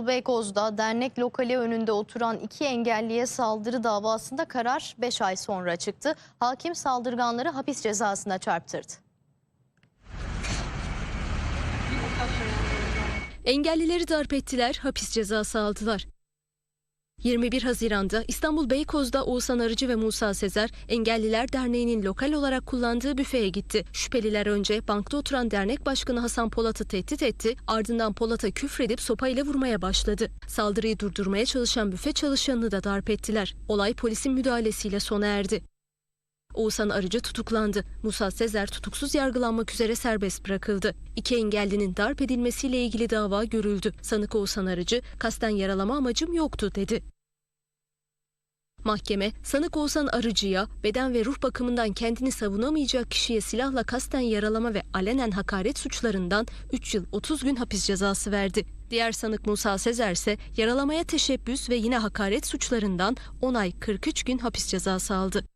Beykoz'da dernek lokali önünde oturan iki engelliye saldırı davasında karar 5 ay sonra çıktı. Hakim saldırganları hapis cezasına çarptırdı. Engellileri darp ettiler, hapis cezası aldılar. 21 Haziran'da İstanbul Beykoz'da Oğuzhan Arıcı ve Musa Sezer, Engelliler Derneği'nin lokal olarak kullandığı büfeye gitti. Şüpheliler önce bankta oturan dernek başkanı Hasan Polat'ı tehdit etti, ardından Polat'a küfredip sopayla vurmaya başladı. Saldırıyı durdurmaya çalışan büfe çalışanını da darp ettiler. Olay polisin müdahalesiyle sona erdi. Oğuzhan Arıcı tutuklandı. Musa Sezer tutuksuz yargılanmak üzere serbest bırakıldı. İki engellinin darp edilmesiyle ilgili dava görüldü. Sanık Oğuzhan Arıcı, kasten yaralama amacım yoktu dedi. Mahkeme, sanık Oğuzhan Arıcı'ya beden ve ruh bakımından kendini savunamayacak kişiye silahla kasten yaralama ve alenen hakaret suçlarından 3 yıl 30 gün hapis cezası verdi. Diğer sanık Musa Sezer ise yaralamaya teşebbüs ve yine hakaret suçlarından 10 ay 43 gün hapis cezası aldı.